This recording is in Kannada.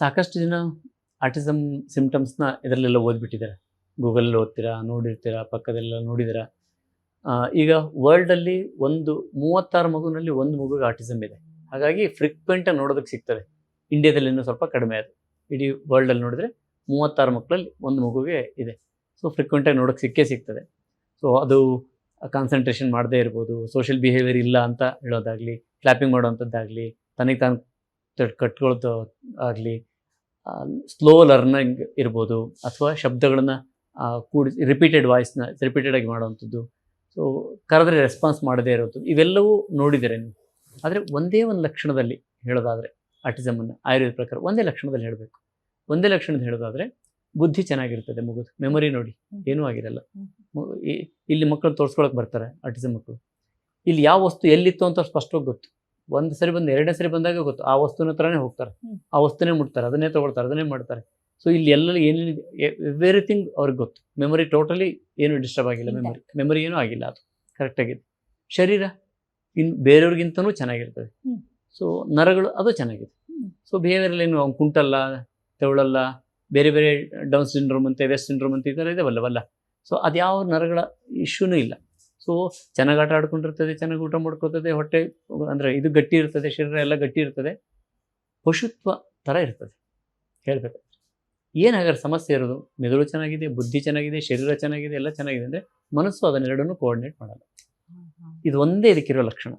ಸಾಕಷ್ಟು ಜನ ಆಟಿಸಮ್ ಸಿಮ್ಟಮ್ಸ್ನ ಇದರಲ್ಲೆಲ್ಲ ಓದ್ಬಿಟ್ಟಿದ್ದಾರೆ. ಗೂಗಲಲ್ಲಿ ಓದ್ತೀರಾ ನೋಡಿರ್ತೀರಾ ಪಕ್ಕದೆಲ್ಲ ನೋಡಿದ್ದೀರಾ. ಆ, ಈಗ ವರ್ಲ್ಡಲ್ಲಿ ಒಂದು ಮೂವತ್ತಾರು ಮಗುನಲ್ಲಿ ಒಂದು ಮಗುಗೆ ಆಟಿಸಮ್ ಇದೆ. ಹಾಗಾಗಿ ಫ್ರಿಕ್ವೆಂಟಾಗಿ ನೋಡೋದಕ್ಕೆ ಸಿಗ್ತದೆ. ಇಂಡಿಯಾದಲ್ಲಿ ಇನ್ನೂ ಸ್ವಲ್ಪ ಕಡಿಮೆ ಅದು. ಇಡೀ ವರ್ಲ್ಡಲ್ಲಿ ನೋಡಿದ್ರೆ ಮೂವತ್ತಾರು ಮಕ್ಕಳಲ್ಲಿ ಒಂದು ಮಗುಗೆ ಇದೆ. ಸೊ ಫ್ರಿಕ್ವೆಂಟಾಗಿ ನೋಡೋಕ್ಕೆ ಸಿಕ್ಕೇ ಸಿಗ್ತದೆ. ಸೊ ಅದು ಕಾನ್ಸಂಟ್ರೇಷನ್ ಮಾಡದೇ ಇರ್ಬೋದು ಸೋಷಿಯಲ್ ಬಿಹೇವಿಯರ್ ಇಲ್ಲ ಅಂತ ಹೇಳೋದಾಗಲಿ ಕ್ಲಾಪಿಂಗ್ ಮಾಡೋವಂಥದ್ದಾಗಲಿ ತನಗೆ ತಾನು ಕಟ್ಕೊಳ್ಳೋದು ಆಗಲಿ ಸ್ಲೋ ಲರ್ನಿಂಗ್ ಇರ್ಬೋದು ಅಥವಾ ಶಬ್ದಗಳನ್ನು ಕೂಡಿ ರಿಪೀಟೆಡ್ ವಾಯ್ಸ್ನ ರಿಪೀಟೆಡ್ ಆಗಿ ಮಾಡುವಂಥದ್ದು. ಸೊ ಕರೆದ್ರೆ ರೆಸ್ಪಾನ್ಸ್ ಮಾಡದೇ ಇರೋದು. ಇವೆಲ್ಲವೂ ನೋಡಿದರೆ ನೀವು. ಆದರೆ ಒಂದೇ ಒಂದು ಲಕ್ಷಣದಲ್ಲಿ ಹೇಳೋದಾದರೆ ಆಟಿಸಮನ್ನು ಆಯುರ್ವೇದ ಪ್ರಕಾರ ಒಂದೇ ಲಕ್ಷಣದಲ್ಲಿ ಹೇಳಬೇಕು. ಒಂದೇ ಲಕ್ಷಣದಲ್ಲಿ ಹೇಳೋದಾದರೆ, ಬುದ್ಧಿ ಚೆನ್ನಾಗಿರ್ತದೆ ಮಗುದು. ಮೆಮೊರಿ ನೋಡಿ, ಏನೂ ಆಗಿರಲ್ಲ. ಇಲ್ಲಿ ಮಕ್ಕಳು ತೋರಿಸ್ಕೊಳಕ್ಕೆ ಬರ್ತಾರೆ ಆಟಿಸಮ್ ಮಕ್ಕಳು. ಇಲ್ಲಿ ಯಾವ ವಸ್ತು ಎಲ್ಲಿತ್ತು ಅಂತ ಸ್ಪಷ್ಟವಾಗಿ ಗೊತ್ತು. ಒಂದು ಸರಿ ಬಂದು ಎರಡನೇ ಸರಿ ಬಂದಾಗ ಗೊತ್ತು. ಆ ವಸ್ತುನ ಹತ್ರನೇ ಹೋಗ್ತಾರೆ. ಆ ವಸ್ತುನೇ ಮುಟ್ತಾರೆ. ಅದನ್ನೇ ತಗೊಳ್ತಾರೆ. ಅದನ್ನೇ ಮಾಡ್ತಾರೆ. ಸೊ ಇಲ್ಲಿ ಎಲ್ಲ ಏನೇನಿದೆ ಎವ್ರಿಥಿಂಗ್ ಅವ್ರಿಗೆ ಗೊತ್ತು. ಮೆಮೊರಿ ಟೋಟಲಿ ಏನು ಡಿಸ್ಟರ್ಬ್ ಆಗಿಲ್ಲ. ಮೆಮೊರಿ ಮೆಮೊರಿ ಏನೂ ಆಗಿಲ್ಲ ಅದು. ಕರೆಕ್ಟಾಗಿದೆ ಶರೀರ ಇನ್ನು ಬೇರೆಯವ್ರಿಗಿಂತನೂ ಚೆನ್ನಾಗಿರ್ತದೆ. ಸೊ ನರಗಳು ಅದು ಚೆನ್ನಾಗಿದೆ. ಸೊ ಬಿಹೇವಿಯರಲ್ಲಿ ಏನು ಅವ್ನು ಕುಂಟಲ್ಲ ತೆವಳಲ್ಲ ಬೇರೆ ಬೇರೆ ಡೌನ್ ಸಿಂಡ್ರೋಮ್ ಅಂತೆ ವೆಸ್ಟ್ ಸಿಂಡ್ರೋಮ್ ಅಂತ ಈ ಥರ ಇದಾವಲ್ಲವಲ್ಲ ಸೊ ಅದು ಯಾವ ನರಗಳ ಇಶ್ಯೂನೂ ಇಲ್ಲ. ಸೊ ಚೆನ್ನಾಗಿ ಆಟ ಆಡ್ಕೊಂಡಿರ್ತದೆ ಚೆನ್ನಾಗಿ ಊಟ ಮಾಡ್ಕೊತದೆ ಹೊಟ್ಟೆ ಅಂದರೆ ಇದು ಗಟ್ಟಿ ಇರ್ತದೆ ಶರೀರ ಎಲ್ಲ ಗಟ್ಟಿ ಇರ್ತದೆ. ಪಶುತ್ವ ಥರ ಇರ್ತದೆ. ಹೇಳಬೇಕು. ಏನು ಹಾಗಾದ್ರೆ ಸಮಸ್ಯೆ ಇರೋದು? ಮೆದುಳು ಚೆನ್ನಾಗಿದೆ ಬುದ್ಧಿ ಚೆನ್ನಾಗಿದೆ ಶರೀರ ಚೆನ್ನಾಗಿದೆ ಎಲ್ಲ ಚೆನ್ನಾಗಿದೆ ಅಂದರೆ ಮನಸ್ಸು ಅದನ್ನೆರಡನ್ನೂ ಕೋಆರ್ಡಿನೇಟ್ ಮಾಡಲ್ಲ. ಇದು ಒಂದೇ ಇದಕ್ಕಿರೋ ಲಕ್ಷಣ.